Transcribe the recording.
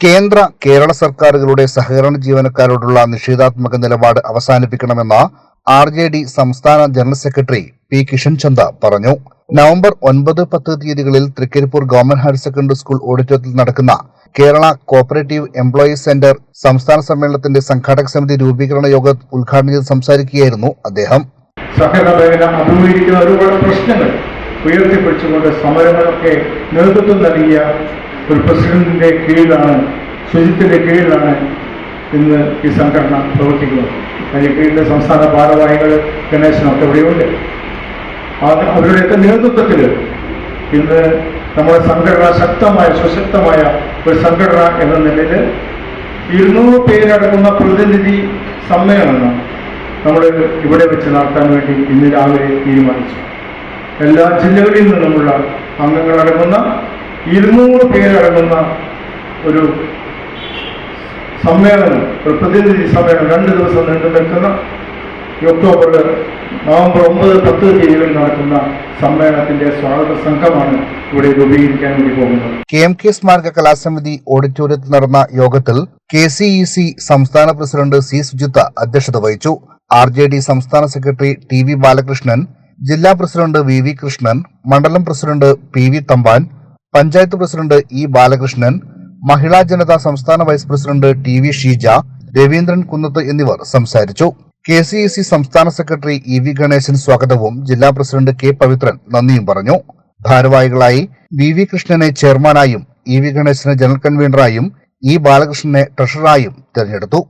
കേന്ദ്ര കേരള സർക്കാരുകളുടെ സഹകരണ ജീവനക്കാരോടുള്ള നിഷേധാത്മക നിലപാട് അവസാനിപ്പിക്കണമെന്ന ആർ ജെ ഡി സംസ്ഥാന general secretary P Kishan Chanda പറഞ്ഞു. നവംബർ ഒൻപത് പത്ത് തീയതികളിൽ Thrikkaripur government higher secondary school ഓഡിറ്റോറിയത്തിൽ നടക്കുന്ന കേരള കോപ്പറേറ്റീവ് എംപ്ലോയീസ് സെന്റർ സംസ്ഥാന സമ്മേളനത്തിന്റെ സംഘാടക സമിതി രൂപീകരണ യോഗം ഉദ്ഘാടനം ചെയ്ത് സംസാരിക്കുകയായിരുന്നു അദ്ദേഹം. സഹകരണ മേഖല അഭിമുഖീകരിക്കുന്ന ഒരുപാട് പ്രശ്നങ്ങൾ ഉയർത്തിപ്പിടിച്ചുകൊണ്ട് സമരങ്ങളൊക്കെ നേതൃത്വം നൽകിയ ഒരു പ്രസിഡന്റിന്റെ കീഴിലാണ് ശുചിത്വത്തിന്റെ കീഴിലാണ് ഇന്ന് ഈ സംഘടന പ്രവർത്തിക്കുന്നത്. അതിന് കീഴിലെ സംസ്ഥാന ഭാരവാഹികൾ ഗണേശനൊക്കെ ഇവിടെയുണ്ട്. അവരുടെയൊക്കെ നേതൃത്വത്തിൽ ഇന്ന് നമ്മുടെ സംഘടന ശക്തമായ സുശക്തമായ ഒരു സംഘടന എന്ന നിലയിൽ ഇരുന്നൂറ് പേരടങ്ങുന്ന പ്രതിനിധി സമ്മേളനം നമ്മൾ ഇവിടെ വെച്ച് നടത്താൻ വേണ്ടി ഇന്ന് രാവിലെ തീരുമാനിച്ചു. എല്ലാ ജില്ലകളിൽ നിന്നുമുള്ള അംഗങ്ങളടങ്ങുന്ന ഇരുന്നൂറ് പേരടങ്ങുന്ന ഒരു സമ്മേളനം ഒരു പ്രതിനിധി സമ്മേളനം രണ്ട് ദിവസം നീണ്ടു നിൽക്കുന്ന ഈ ഒക്ടോബർ നവംബർ ഒമ്പത് പത്ത് തീയതികളിൽ നടക്കുന്ന സമ്മേളനത്തിന്റെ സ്വാഗത സംഘമാണ് ഇവിടെ രൂപീകരിക്കാൻ വേണ്ടി പോകുന്നത്. കെ എം കെ സ്മാരക കലാസമിതി ഓഡിറ്റോറിയത്തിൽ നടന്ന യോഗത്തിൽ കെ സി ഇ സി സംസ്ഥാന പ്രസിഡന്റ് സി സുജിത്ത അധ്യക്ഷത വഹിച്ചു. ആർ ജെ ഡി സംസ്ഥാന സെക്രട്ടറി ടി വി ബാലകൃഷ്ണൻ ജില്ലാ പ്രസിഡന്റ് വി വി കൃഷ്ണൻ മണ്ഡലം president P V Thampan panchayat president E Balakrishnan Mahila Janata സംസ്ഥാന vice president T V Sheeja Raveendran Kunnath എന്നിവർ സംസാരിച്ചു. K C E C സംസ്ഥാന secretary E V Ganesan സ്വാഗതവും ജില്ലാ president K Pavithran നന്ദിയും പറഞ്ഞു. ഭാരവാഹികളായി വി വി കൃഷ്ണനെ ചെയർമാനായും ഇ വി ഗണേശനെ ജനറൽ കൺവീനറായും ഇ ബാലകൃഷ്ണനെ ട്രഷററായും തെരഞ്ഞെടുത്തു.